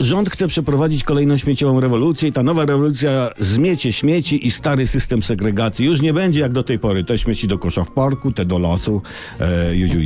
rząd chce przeprowadzić kolejną śmieciową rewolucję i ta nowa rewolucja zmiecie śmieci i stary system segregacji. Już nie będzie jak do tej pory. Te śmieci do kosza w parku, te do lasu, e, juziu.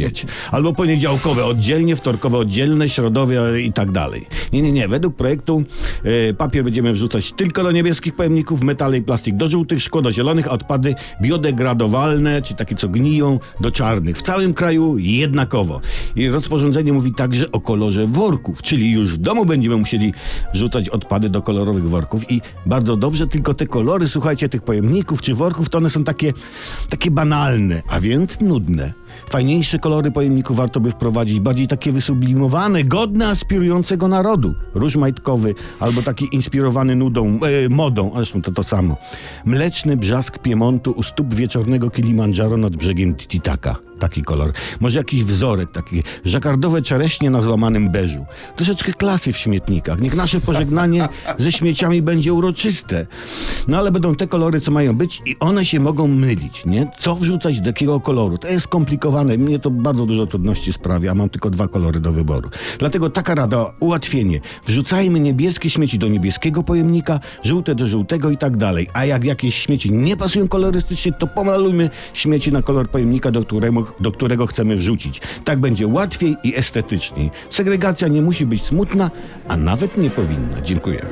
Albo poniedziałkowe oddzielnie, wtorkowe oddzielne, środowe i tak dalej. Nie, nie, nie. Według projektu e, papier będziemy wrzucać tylko do niebieskich pojemników, metale i plastik do żółtych, szkło do zielonych, a odpady biodegradowalne, czy takie co gniją, do czarnych. W całym kraju jednakowo. I rozporządzenie mówi także o kolorze worków, czyli już w domu będziemy musieli rzucać odpady do kolorowych worków i bardzo dobrze, tylko te kolory, słuchajcie, tych pojemników czy worków, to one są takie, takie banalne, a więc nudne. Fajniejsze kolory pojemników warto by wprowadzić, bardziej takie wysublimowane, godne aspirującego narodu. Róż majtkowy albo taki inspirowany nudą, e, modą, zresztą to to samo. Mleczny brzask Piemontu u stóp wieczornego Kilimandżaro nad brzegiem Tititaka. Taki kolor. Może jakiś wzorek, taki żakardowe czereśnie na złamanym beżu. Troszeczkę klasy w śmietnikach. Niech nasze pożegnanie ze śmieciami będzie uroczyste. No ale będą te kolory, co mają być i one się mogą mylić, nie? Co wrzucać do jakiego koloru? To jest skomplikowane. Mnie to bardzo dużo trudności sprawia, a mam tylko dwa kolory do wyboru. Dlatego taka rada, ułatwienie. Wrzucajmy niebieskie śmieci do niebieskiego pojemnika, żółte do żółtego i tak dalej. A jak jakieś śmieci nie pasują kolorystycznie, to pomalujmy śmieci na kolor pojemnika, do którego, do którego chcemy wrzucić. Tak będzie łatwiej i estetyczniej. Segregacja nie musi być smutna, a nawet nie powinna. Dziękuję.